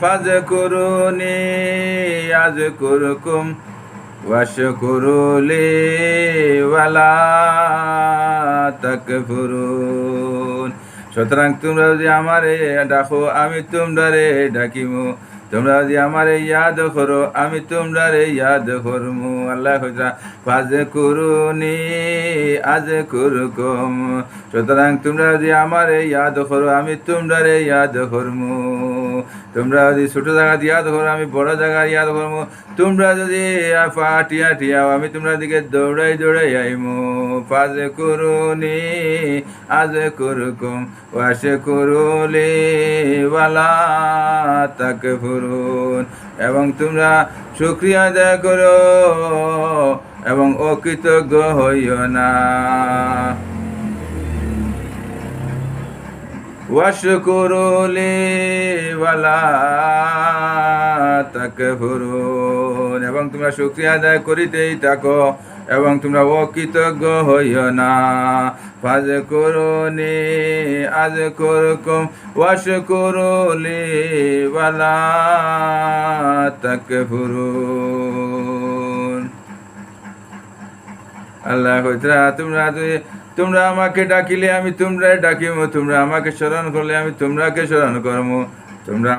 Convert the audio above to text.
ফাজকুরুনি আযকুরকুম ওয়াশকুরুলি ওয়ালা তাকফুরুন। সুতরাং তোমরা যদি আমারে ডাকো, আমি তোমরারে ডাকিমু। তোমরা যদি আমারে ইয়াদ করো, আমি তোমরারে ইয়াদ করমু। আল্লাহ কইরা ফাজ করুনি আজ করুকম সুতরাং তোমরা যদি আমারে ইয়াদ করো, আমি তোমরারে ইয়াদ করমু। তোমরা যদি ছোট জায়গা ইয়াদ করো, আমি বড় জায়গা ইয়াদ করমু তোমরা যদি পাটিয়া টিয়াও আমি তোমরা দিকে দৌড়াই দৌড়াই আইমু। ফাজ করুনি, আজ করুকম, ওয়াশে করুলি, ওয়ালা তাক ফুরুন এবং তোমরা শুক্রিয়া আদায় করো, এবং অকৃতজ্ঞ হইও না। ওয়াশকুরুলি ওয়ালা তাকফুরুন এবং তোমরা শুকরিয়া আদায় করিতেই থাকো এবং তোমরা অকৃতজ্ঞ হইও না। ফাজ করুনি আজ করুকুম ওয়াশ করুলি ওয়ালা তাকফুরুন। আল্লাহ কইতরা তোমরা তোমরা আমাকে ডাকিলে আমি তোমরা ডাকিমো, তোমরা আমাকে স্মরণ করলে আমি তোমরাকে স্মরণ করব তোমরা